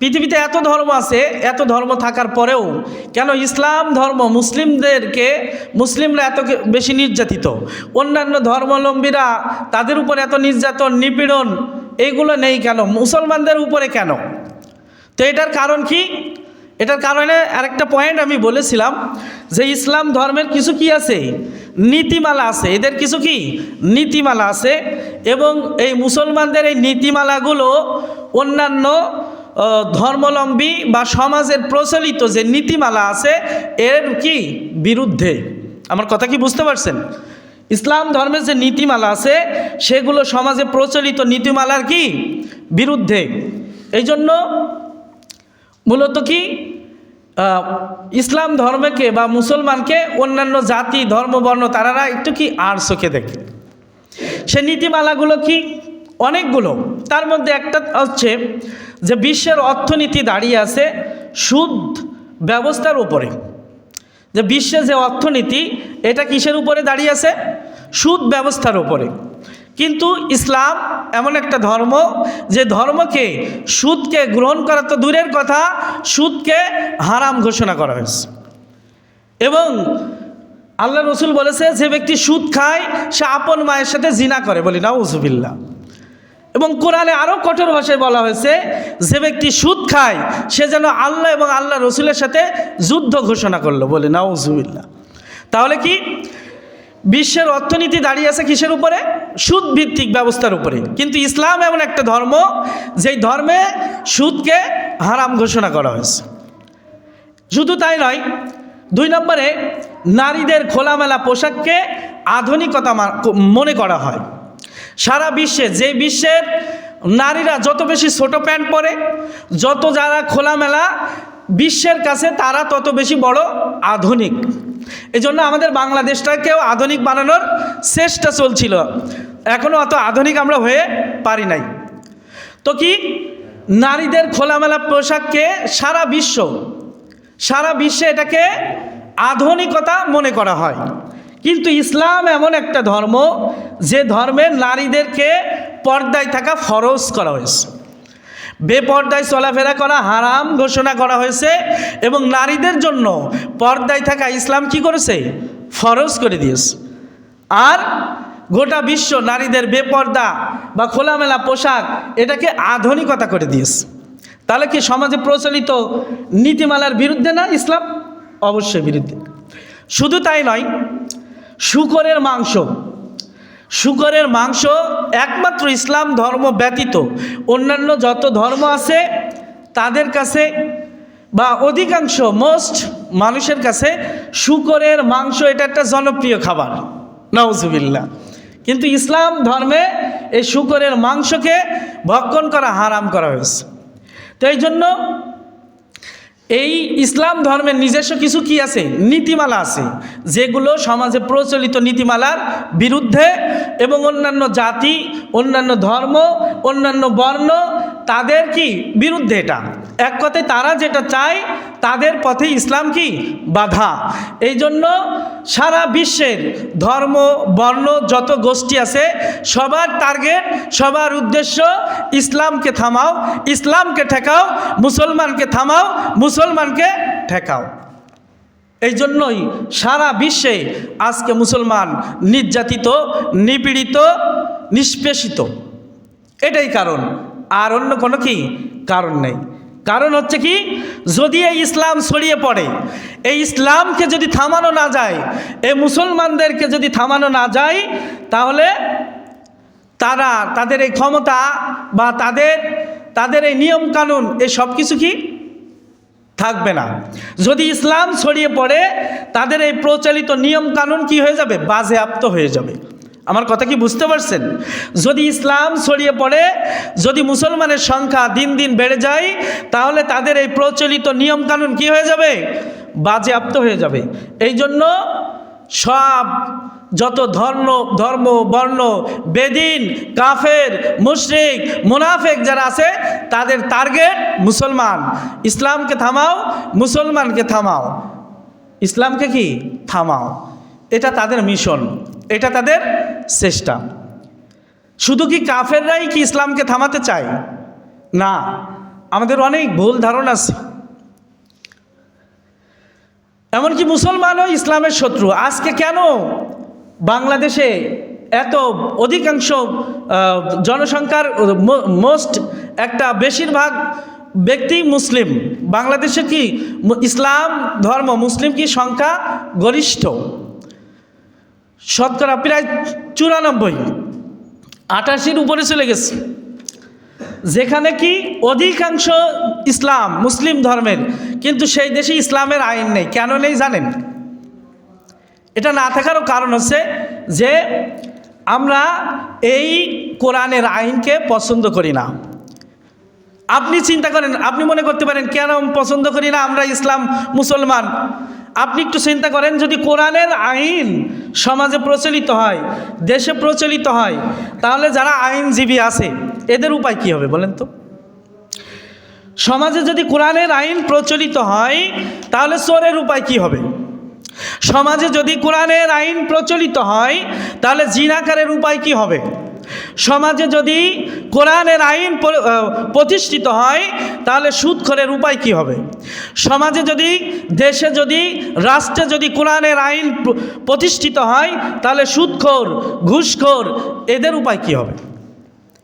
পৃথিবীতে এত ধর্ম আছে, এত ধর্ম থাকার পরেও কেন ইসলাম ধর্ম মুসলিমদেরকে, মুসলিমরা এত বেশি নির্যাতিত? অন্যান্য ধর্মাবলম্বীরা তাদের উপর এত নির্যাতন, নিপীড়ন এইগুলো নেই কেন? মুসলমানদের উপরে কেন? তো এটার কারণ কি? এটার কারণে আরেকটা পয়েন্ট আমি বলেছিলাম যে ইসলাম ধর্মের কিছু কি আছে? নীতিমালা আছে। এদের কিছু কি? নীতিমালা আছে এবং এই মুসলমানদের এই নীতিমালাগুলো অন্যান্য আহ, ধর্মাবলম্বী বা সমাজের প্রচলিত যে নীতিমালা আছে এর কি বিরুদ্ধে? আমার কথা কি বুঝতে পারছেন? ইসলাম ধর্মের যে নীতিমালা আছে সেগুলো সমাজে প্রচলিত নীতিমালার কি বিরুদ্ধে? এই জন্য মূলত কি ইসলাম ধর্মকে বা মুসলমানকে অন্যান্য জাতি ধর্ম বর্ণ তারা একটু কি আর চোখে দেখে। সে নীতিমালাগুলো কি? অনেকগুলো। তার মধ্যে একটা হচ্ছে যে বিশ্বের অর্থনীতি দাঁড়িয়ে আছে সুদ ব্যবস্থার উপরে। যে বিশ্বে যে অর্থনীতি, এটা কিসের উপরে দাঁড়িয়ে আছে? সুদ ব্যবস্থার উপরে। কিন্তু ইসলাম এমন একটা ধর্ম, যে ধর্মকে সুদকে গ্রহণ করা তো দূরের কথা, সুদকে হারাম ঘোষণা করা হয়েছে। এবং আল্লাহ রসুল বলেছে, যে ব্যক্তি সুদ খায়, সে আপন মায়ের সাথে জিনা করে বলি না উজুবিল্লা এবং কোরআনে আরও কঠোর ভাষায় বলা হয়েছে, যে ব্যক্তি সুদ খায়, সে যেন আল্লাহ এবং আল্লাহ রসুলের সাথে যুদ্ধ ঘোষণা করল বলে না উজুবিল্লা তাহলে কি? বিশ্বের অর্থনীতি দাঁড়িয়ে আছে কিসের উপরে? সুদ ভিত্তিক ব্যবস্থার উপরে। কিন্তু ইসলাম এমন একটা ধর্ম, যেই ধর্মে সুদকে হারাম ঘোষণা করা হয়েছে। শুধু তাই নয়, দুই নম্বরে নারীদের খোলামেলা পোশাককে আধুনিকতা মনে করা হয়। সারা বিশ্বে, যে বিশ্বের নারীরা যত বেশি ছোট প্যান্ট পরে, যত যারা খোলামেলা, বিশ্বের কাছে তারা তত বেশি বড় আধুনিক। এই জন্য আমাদের বাংলাদেশটাকেও আধুনিক বানানোর চেষ্টা চলছিল। এখনও অত আধুনিক আমরা হয়ে পারি নাই। তো কি? নারীদের খোলামেলা পোশাককে সারা বিশ্ব, সারা বিশ্বে এটাকে আধুনিকতা মনে করা হয়। কিন্তু ইসলাম এমন একটা ধর্ম যে ধর্মের নারীদেরকে পর্দায় থাকা ফরজ করা হয়েছে। বেপর্দায় চলাফেরা করা হারাম ঘোষণা করা হয়েছে এবং নারীদের জন্য পর্দায় থাকা ইসলাম কি করেছে? ফরজ করে দিয়েছে। আর গোটা বিশ্ব নারীদের বেপর্দা বা খোলামেলা পোশাক এটাকে আধুনিকতা করে দিয়েছে। তাহলে কি সমাজে প্রচলিত নীতিমালার বিরুদ্ধে না ইসলাম? অবশ্যই বিরুদ্ধে। শুধু তাই নয় শুকরের মাংস। শুকরের মাংস একমাত্র ইসলাম ধর্ম ব্যতীত। অন্যান্য যত ধর্ম আছে, তাদের কাছে বা অধিকাংশ মোস্ট মানুষের কাছে শুকরের মাংস এটা একটা জনপ্রিয় খাবার। নওজুবিল্লা কিন্তু ইসলাম ধর্মে এই শুকরের মাংসকে ভক্ষণ করা হারাম করা হয়েছে। তো এই জন্য এই ইসলাম ধর্মের নিজস্ব কিছু কি আছে? নীতিমালা আছে, যেগুলো সমাজে প্রচলিত নীতিমালার বিরুদ্ধে এবং অন্যান্য জাতি, অন্যান্য ধর্ম, অন্যান্য বর্ণ তাদের কি বিরুদ্ধে এটা? এক কথায় তারা যেটা চায়, তাদের পথে ইসলাম কি? বাধা। এই জন্য সারা বিশ্বের ধর্ম, বর্ণ, যত গোষ্ঠী আছে, সবার টার্গেট সবার উদ্দেশ্য ইসলামকে থামাও, ইসলামকে ঠেকাও, মুসলমানকে থামাও, মুসলমানকে ঠেকাও। এই জন্যই সারা বিশ্বে আজকে মুসলমান নির্যাতিত, নিপীড়িত, নিষ্পেষিত। এটাই কারণ। আর অন্য কোনো কি? কারণ নেই। কারণ হচ্ছে কি? যদি এই ইসলাম ছড়িয়ে পড়ে, এই ইসলামকে যদি থামানো না যায়, এই মুসলমানদেরকে যদি থামানো না যায়, তাহলে তারা, তাদের এই ক্ষমতা বা তাদের তাদের এই নিয়ম কানুন এই সব কিছু কি? থাকবে না। যদি ইসলাম ছড়িয়ে পড়ে, তাদের এই প্রচলিত নিয়ম কানুন কি হয়ে যাবে? বাজেয়াপ্ত হয়ে যাবে। আমার কথা কি বুঝতে পারছেন? যদি ইসলাম ছড়িয়ে পড়ে, যদি মুসলমানের সংখ্যা দিন দিন বেড়ে যায়, তাহলে তাদের এই প্রচলিত নিয়ম কানুন কি হয়ে যাবে? বাজেয়াপ্ত হয়ে যাবে। এই জন্য সব, যত ধর্ম ধর্ম, বর্ণ, বেদিন, কাফের, মুশরিক, মুনাফেক যারা আছে, তাদের টার্গেট মুসলমান। ইসলামকে থামাও, মুসলমানকে থামাও। ইসলামকে কি? থামাও। এটা তাদের মিশন। এটা তাদের চেষ্টা। শুধু কি কাফেররাই কি ইসলামকে থামাতে চায়? না, আমাদের অনেক ভুল ধারণা আছে। এমনকি মুসলমানও ইসলামের শত্রু। আজকে কেন বাংলাদেশে এত অধিকাংশ জনসংখ্যার মোস্ট একটা বেশিরভাগ ব্যক্তি মুসলিম। বাংলাদেশে কি ইসলাম ধর্ম, মুসলিম কি সংখ্যা গরিষ্ঠ? শতকরা প্রায় চুরানব্বই। আটাশির উপরে চলে গেছে। যেখানে কি অধিকাংশ ইসলাম, মুসলিম ধর্মের, কিন্তু সেই দেশে ইসলামের আইন নেই। কেন নেই জানেন? এটা না থাকারও কারণ হচ্ছে যে আমরা এই কোরআনের আইনকে পছন্দ করি না। আপনি চিন্তা করেন, আপনি মনে করতে পারেন, কেন পছন্দ করি না আমরা ইসলাম মুসলমান? আপনি একটু চিন্তা করেন, যদি কোরআনের আইন সমাজে প্রচলিত হয়, দেশে প্রচলিত হয়, তাহলে যারা আইনজীবী আছে, এদের উপায় কি হবে বলেন তো? সমাজে যদি কোরআনের আইন প্রচলিত হয়, তাহলে চোরের উপায় কি হবে? সমাজে যদি কোরআনের আইন প্রচলিত হয়, তাহলে জিনাকারের উপায় কি হবে? সমাজে যদি কোরআনের আইন প্রতিষ্ঠিত হয়, তাহলে সুদখোরের উপায় কি হবে? সমাজে যদি, দেশে যদি, রাষ্ট্রে যদি কোরআনের আইন প্রতিষ্ঠিত হয়, তাহলে সুদখোর, ঘুষখোর, এদের উপায় কি হবে?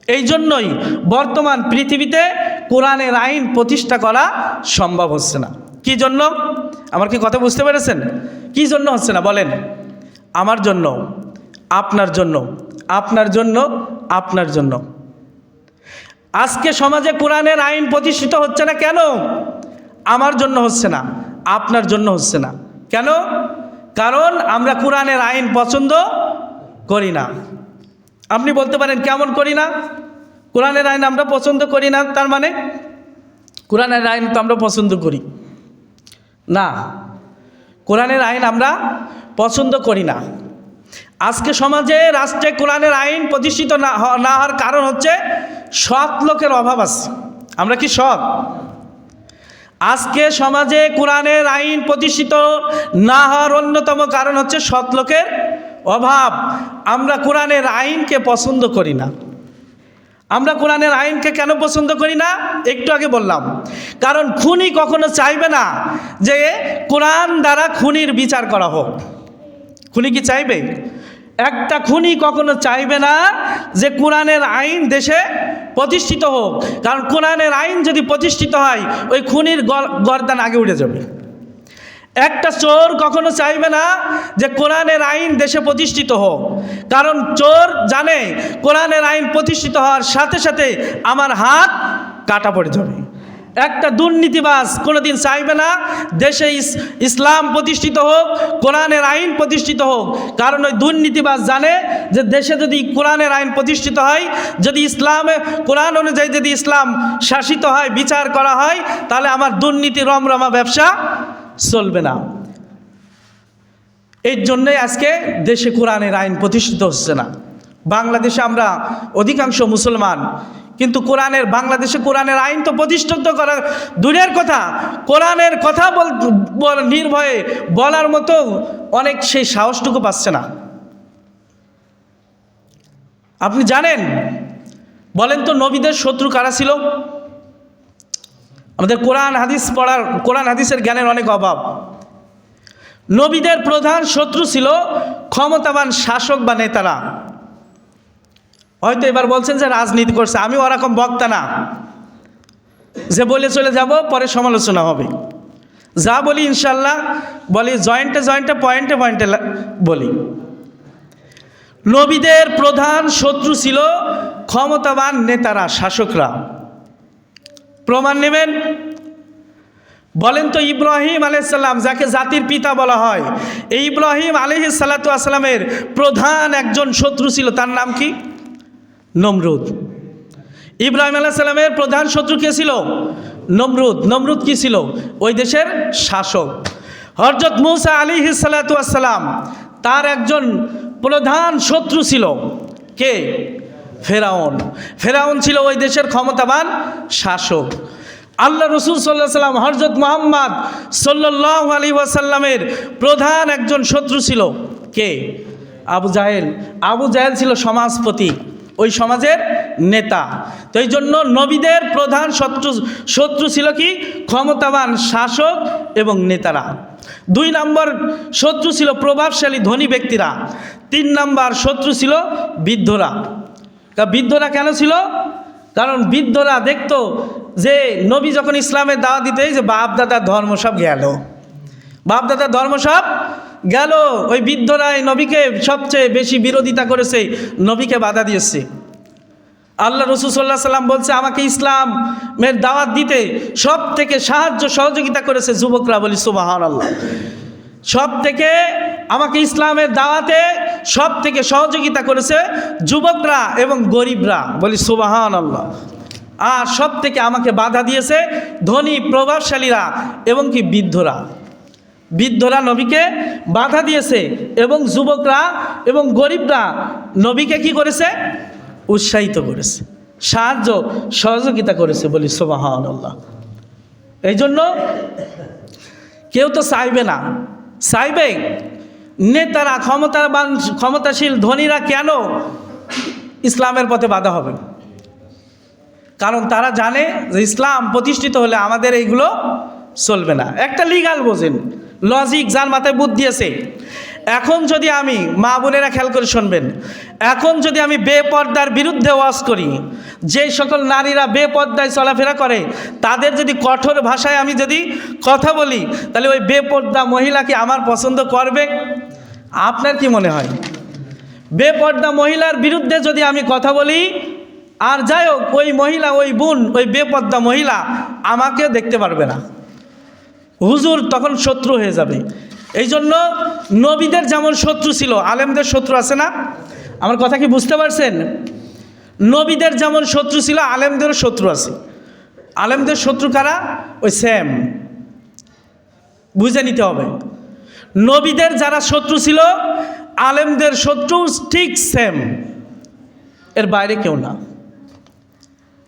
এই জন্যই বর্তমান পৃথিবীতে কোরআনের আইন প্রতিষ্ঠা করা সম্ভব হচ্ছে না। কি জন্য? আমার কি কথা বুঝতে পেরেছেন? কি জন্য হচ্ছে না? বলেন। আমার জন্য, আপনার জন্য আপনার জন্য আপনার জন্য। আজকে সমাজে কোরআনের আইন প্রতিষ্ঠিত হচ্ছে না কেন? আমার জন্য হচ্ছে না, আপনার জন্য হচ্ছে না। কেন? কারণ আমরা কোরআনের আইন পছন্দ করি না। আপনি বলতে পারেন, কেমন করি না? কোরআনের আইন আমরা পছন্দ করি না, তার মানে? কোরআনের আইন তো আমরা পছন্দ করি। না, কোরআনের আইন আমরা পছন্দ করি না। আজকে সমাজে, রাষ্ট্রে কোরআনের আইন প্রতিষ্ঠিত না হওয়ার কারণ হচ্ছে সৎ লোকের অভাব আছে। আমরা কি সৎ? আজকে সমাজে কোরআনের আইন প্রতিষ্ঠিত না হওয়ার অন্যতম কারণ হচ্ছে সৎ লোকের অভাব। আমরা কোরআনের আইনকে পছন্দ করি না। আমরা কোরআনের আইনকে কেন পছন্দ করি না? একটু আগে বললাম। কারণ খুনি কখনো চাইবে না যে কোরআন দ্বারা খুনির বিচার করা হোক। খুনি কি চাইবে? একটা খুনি কখনো চাইবে না যে কোরআনের আইন দেশে প্রতিষ্ঠিত হোক। কারণ কোরআনের আইন যদি প্রতিষ্ঠিত হয়, ওই খুনির গর- গর্দান আগে উঠে যাবে। একটা চোর কখনো চাইবে না যে কোরআনের আইন দেশে প্রতিষ্ঠিত হোক। কারণ চোর জানে কোরআনের আইন প্রতিষ্ঠিত হওয়ার সাথে সাথে আমার হাত কাটা পড়ে যাবে। একটা দুর্নীতিবাজ কোনোদিন চাইবে না, দেশে ইসলাম প্রতিষ্ঠিত হোক, কোরআনের আইন প্রতিষ্ঠিত হোক। কারণ ওই দুর্নীতিবাজ জানে যে দেশে যদি কোরআনের আইন প্রতিষ্ঠিত হয়, যদি ইসলামে, কোরআন অনুযায়ী যদি ইসলাম শাসিত হয়, বিচার করা হয়, তাহলে আমার দুর্নীতি রমরমা ব্যবসা চলবে না। এর জন্যই আজকে দেশে কোরআনের আইন প্রতিষ্ঠিত হচ্ছে না। বাংলাদেশে আমরা অধিকাংশ মুসলমান কিন্তু কোরআনের, বাংলাদেশে কোরআনের আইন তো প্রতিষ্ঠিত করার দূরের কথা। কোরআনের কথা বল নির্ভয়ে বলার মতো অনেক সেই সাহসটুকু পাচ্ছে না। আপনি জানেন, বলেন তো নবীদের শত্রু কারা ছিল? আমাদের কোরআন হাদিস পড়ার, কোরআন হাদিসের জ্ঞানের অনেক অভাব। নবীদের প্রধান শত্রু ছিল ক্ষমতাবান শাসক বা নেতারা। হয়তো এবার বলছেন যে রাজনীতি করছে। আমি ওরকম বক্তা না। যে বলে চলে যাব, পরে সমালোচনা হবে। যা বলি ইনশাল্লাহ, বলি জয়েন্টে জয়েন্টে, পয়েন্টে পয়েন্টে বলি। নবীদের প্রধান শত্রু ছিল ক্ষমতাবান নেতারা, শাসকরা। প্রমাণ নেবেন? বলেন তো ইব্রাহিম আলাইসাল্লাম যাকে জাতির পিতা বলা হয়, এই ইব্রাহিম আলহ সাল্লাতু আসলামের প্রধান একজন শত্রু ছিল, তার নাম কি? নমরুদ। ইব্রাহিম আলাহ সাল্লামের প্রধান শত্রু কে ছিল? নমরুদ। নমরুদ কি ছিল? ওই দেশের শাসক। হরজত মুসা আলী আসসালাম তার একজন প্রধান শত্রু ছিল কে? ফেরাউন। ফেরাউন ছিল ওই দেশের ক্ষমতাবান শাসক। আল্লাহ রসুল সাল্লাহ সাল্লাম হরজত মোহাম্মদ সাল্লাহ আলী ওয়াসাল্লামের প্রধান একজন শত্রু ছিল কে? আবু জাহেল। আবু জাহেল ছিল সমাজপতি। ওই সমাজের নেতা। তো এই জন্য নবীদের প্রধান শত্রু শত্রু ছিল কি? ক্ষমতাবান শাসক এবং নেতারা। দুই নম্বর শত্রু ছিল প্রভাবশালী ধনী ব্যক্তিরা। তিন নম্বর শত্রু ছিল বৃদ্ধরা। তা বৃদ্ধরা কেন ছিল? কারণ বৃদ্ধরা দেখতো যে নবী যখন ইসলামের দাওয়া দিতে যে বাপ দাদার ধর্ম সব গেল। বাপ দাদার ধর্ম সব গেল, ওই বৃদ্ধরাই নবীকে সবচেয়ে বেশি বিরোধিতা করেছে, নবীকে বাধা দিয়েছে। আল্লাহ রসুল সাল্লাহ সাল্লাম বলছে, আমাকে ইসলামের দাওয়াত দিতে সব থেকে সাহায্য সহযোগিতা করেছে যুবকরা বলি সুবাহান আল্লাহ সব থেকে আমাকে ইসলামের দাওয়াতে সব থেকে সহযোগিতা করেছে যুবকরা এবং গরিবরা বলি সুবাহান আল্লাহ আর সব থেকে আমাকে বাধা দিয়েছে ধনী প্রভাবশালীরা এবং কি বৃদ্ধরা। বৃদ্ধরা নবীকে বাধা দিয়েছে এবং যুবকরা এবং গরিবরা নবীকে কি করেছে? উৎসাহিত করেছে। সাহায্য, সহযোগিতা করেছে বলি সোবাহান এই জন্য কেউ তো চাইবে না। চাইবে? নেতারা, ক্ষমতাবান, ক্ষমতাশীল ধনীরা কেন ইসলামের পথে বাধা হবে? কারণ তারা জানে যে ইসলাম প্রতিষ্ঠিত হলে আমাদের এইগুলো চলবে না। একটা লিগাল বোঝেন। লজিক যার মাথায় বুদ্ধি আছে। এখন যদি আমি মা বোনেরা খেয়াল করে শুনবেন, এখন যদি আমি বেপর্দার বিরুদ্ধে ওয়াজ করি, যে সকল নারীরা বেপর্দায় চলাফেরা করে, তাদের যদি কঠোর ভাষায় আমি যদি কথা বলি, তাহলে ওই বেপর্দা মহিলা কি আমার পছন্দ করবে? আপনার কি মনে হয়? বেপর্দা মহিলার বিরুদ্ধে যদি আমি কথা বলি, আর যাই হোক, ওই মহিলা, ওই বোন, ওই বেপর্দা মহিলা আমাকে দেখতে পারবে না। হুজুর তখন শত্রু হয়ে যাবে। এই জন্য নবীদের যেমন শত্রু ছিল, আলেমদের শত্রু আছে না? আমার কথা কি বুঝতে পারছেন? নবীদের যেমন শত্রু ছিল, আলেমদেরও শত্রু আছে। আলেমদের শত্রু কারা? ওই স্যাম বুঝে নিতে হবে। নবীদের যারা শত্রু ছিল, আলেমদের শত্রু ঠিক সেম। এর বাইরে কেউ না।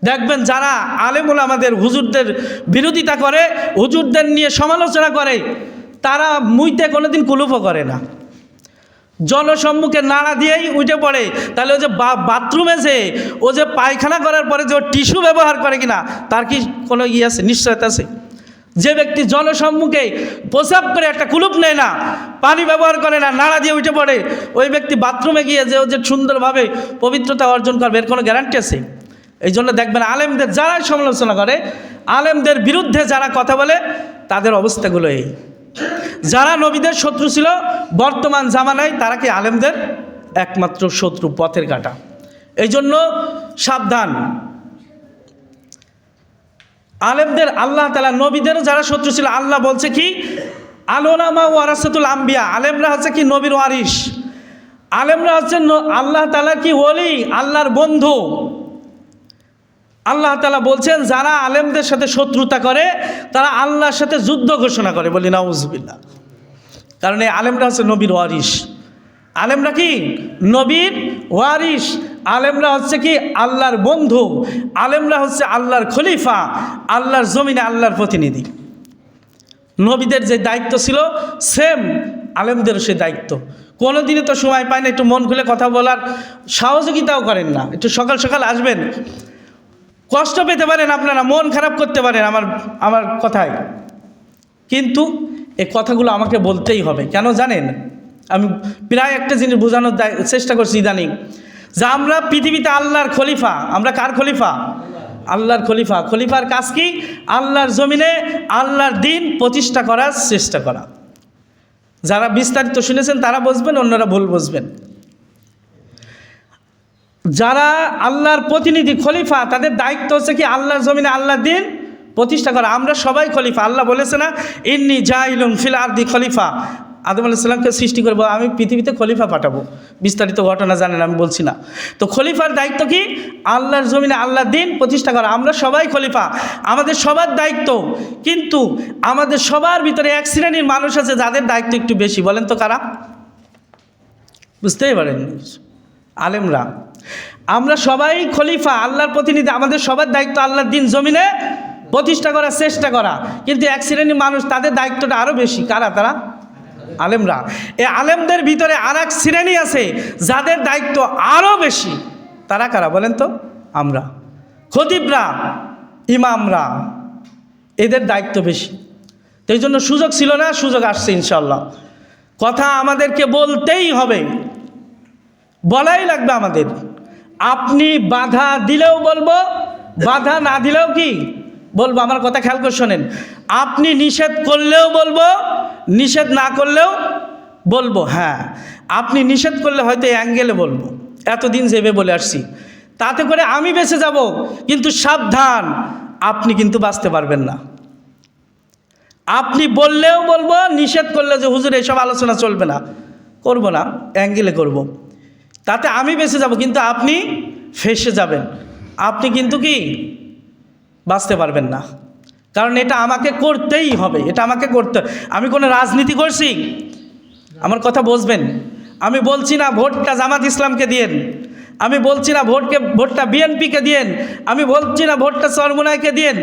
দেখবেন যারা আলেমুল আমাদের হুজুরদের বিরোধিতা করে, হুজুরদের নিয়ে সমালোচনা করে, তারা মুইতে কোনোদিন কুলুফও করে না। জনসম্মুখে নাড়া দিয়েই উঠে পড়ে। তাহলে ও যে বাথরুমে যে, ও যে পায়খানা করার পরে যে ও টিস্যু ব্যবহার করে কিনা, তার কি কোনো ইয়ে আছে, নিশ্চয়তা আছে? যে ব্যক্তি জনসম্মুখে প্রসাব করে একটা কুলুপ নেয় না, পানি ব্যবহার করে না, নাড়া দিয়ে উঠে পড়ে, ওই ব্যক্তি বাথরুমে গিয়ে যে ও যে সুন্দরভাবে পবিত্রতা অর্জন করবে, এর কোনো গ্যারান্টি আছে? এই জন্য দেখবেন আলেমদের যারাই সমালোচনা করে, আলেমদের বিরুদ্ধে যারা কথা বলে, তাদের অবস্থাগুলো এই। যারা নবীদের শত্রু ছিল, বর্তমান জামানায় তারা কি আলেমদের একমাত্র শত্রু পথের কাটা। এই জন্য সাবধান। আলেমদের আল্লাহ তালা নবীদেরও যারা শত্রু ছিল, আল্লাহ বলছে কি? আলোনামা ওয়ারাসাতুল আম্বিয়া, আলেমরা হচ্ছে কি নবীর ওয়ারিস আলেমরা হচ্ছে আল্লাহ তালা কি ওলি, আল্লাহর বন্ধু। আল্লাহ তালা বলছেন, যারা আলেমদের সাথে শত্রুতা করে, তারা আল্লাহর সাথে যুদ্ধ ঘোষণা করে। বলি নাউজবিল্লা কারণ এই আলেমরা হচ্ছে নবীর ওয়ারিস আলেমরা কি? নবীর ওয়ারিস আলেমরা হচ্ছে কি? আল্লাহর বন্ধু। আলেমরা হচ্ছে আল্লাহর খলিফা। আল্লাহর জমিনে আল্লাহর প্রতিনিধি। নবীদের যে দায়িত্ব ছিল, সেম আলেমদেরও সে দায়িত্ব। কোনো দিনে তো সময় পায় না, একটু মন খুলে কথা বলার। সহযোগিতাও করেন না। একটু সকাল সকাল আসবেন। কষ্ট পেতে পারেন আপনারা, মন খারাপ করতে পারেন আমার আমার কথায়। কিন্তু এই কথাগুলো আমাকে বলতেই হবে। কেন জানেন? আমি প্রায় একটা জিনিস বোঝানোর চেষ্টা করছি ইদানিং। যে আমরা পৃথিবীতে আল্লাহর খলিফা, আমরা কার খলিফা? আল্লাহর খলিফা। খলিফার কাজ কি? আল্লাহর জমিনে আল্লাহর দিন প্রতিষ্ঠা করার চেষ্টা করা। যারা বিস্তারিত শুনেছেন তারা বুঝবেন, অন্যরা ভুল বুঝবেন। যারা আল্লাহর প্রতিনিধি, খলিফা, তাদের দায়িত্ব হচ্ছে কি আল্লাহর জমিনে আল্লাহর দিন প্রতিষ্ঠা করা। আমরা সবাই খলিফা। আল্লাহ বলেছে না, ইন্নি জাইলুম ফিল আরদি খলিফা। আদম আলাইসাল্লামকে সৃষ্টি করব, আমি পৃথিবীতে খলিফা পাঠাবো। বিস্তারিত ঘটনা জানেন, আমি বলছি না। তো খলিফার দায়িত্ব কি? আল্লাহর জমিনে আল্লাহর দিন প্রতিষ্ঠা করা। আমরা সবাই খলিফা। আমাদের সবার দায়িত্ব। কিন্তু আমাদের সবার ভিতরে এক শ্রেণির মানুষ আছে, যাদের দায়িত্ব একটু বেশি। বলেন তো কারা? বুঝতেই পারেন আলেমরা। আমরা সবাই খলিফা, আল্লাহর প্রতিনিধি, আমাদের সবার দায়িত্ব আল্লাহর দিন জমিনে প্রতিষ্ঠা করার চেষ্টা করা। কিন্তু এক শ্রেণির মানুষ তাদের দায়িত্বটা আরও বেশি। কারা? তারা আলেমরা। এ আলেমদের ভিতরে আর এক শ্রেণি আছে, যাদের দায়িত্ব আরও বেশি। তারা কারা বলেন তো? আমরা। খতিবরা, ইমামরা। এদের দায়িত্ব বেশি। তো এই জন্য সুযোগ ছিল না, সুযোগ আসছে ইনশাল্লাহ কথা আমাদেরকে বলতেই হবে। বলাই লাগবে আমাদের। আপনি বাধা দিলেও বলব, বাধা না দিলেও কি? বলব, আমার কথা খেয়াল করে শোনেন। আপনি নিষেধ করলেও বলব, নিষেধ না করলেও বলব হ্যাঁ। আপনি নিষেধ করলে হয়তো অ্যাঙ্গেলে বলব। এতদিন যেবে বলে আসছি। তাতে করে আমি বেঁচে যাব, কিন্তু সাবধান, আপনি কিন্তু বাঁচতে পারবেন না। আপনি বললেও বলব, নিষেধ করলে যে হুজুর এসব আলোচনা চলবে না। করব না অ্যাঙ্গেলে করব। তাতে আমি বেঁচে যাব, কিন্তু আপনি ফেসে যাবেন। আপনি কিন্তু কি বাঁচতে পারবেন না। কারণ এটা আমাকে করতেই হবে, এটা আমাকে করতে আমি কোনো রাজনীতি করছি? আমার কথা বুঝবেন? আমি বলছি না ভোটটা জামাত ইসলামকে দিয়েন। আমি বলছি না ভোটকে, ভোটটা বিএনপিকে দিয়েন। আমি বলছি না ভোটটা সরমুনাইকে দিয়েন।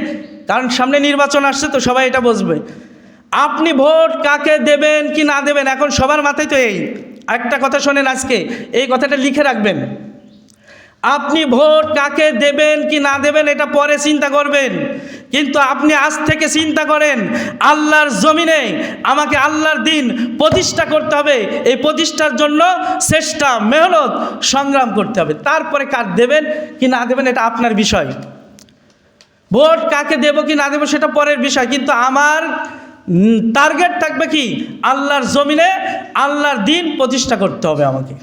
কারণ সামনে নির্বাচন আসছে তো সবাই এটা বুঝবে। আপনি ভোট কাকে দেবেন কি না দেবেন, এখন সবার মাথায় তো এই। একটা কথা শোনেন আজকে, এই কথাটা লিখে রাখবেন। আপনি ভোট কাকে দেবেন কি না দেবেন এটা পরে চিন্তা করবেন। কিন্তু আপনি আজ থেকে চিন্তা করেন, আল্লাহর জমিনে আমাকে আল্লাহর দিন প্রতিষ্ঠা করতে হবে। এই প্রতিষ্ঠার জন্য চেষ্টা, মেহনত সংগ্রাম করতে হবে। তারপরে কার দেবেন কি না দেবেন এটা আপনার বিষয়। ভোট কাকে দেব কি না দেবো সেটা পরের বিষয়। কিন্তু আমার টার্গেট থাকবে কি? আল্লাহর জমিনে আল্লাহর দিন প্রতিষ্ঠা করতে হবে আমাকে।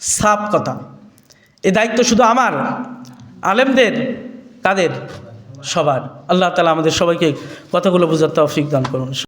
সাপ কথা। এ দায়িত্ব শুধু আমার, আলেমদের তাদের সবার। আল্লাহ তালা আমাদের সবাইকে কথাগুলো বোঝার তৌফিক দান করুন।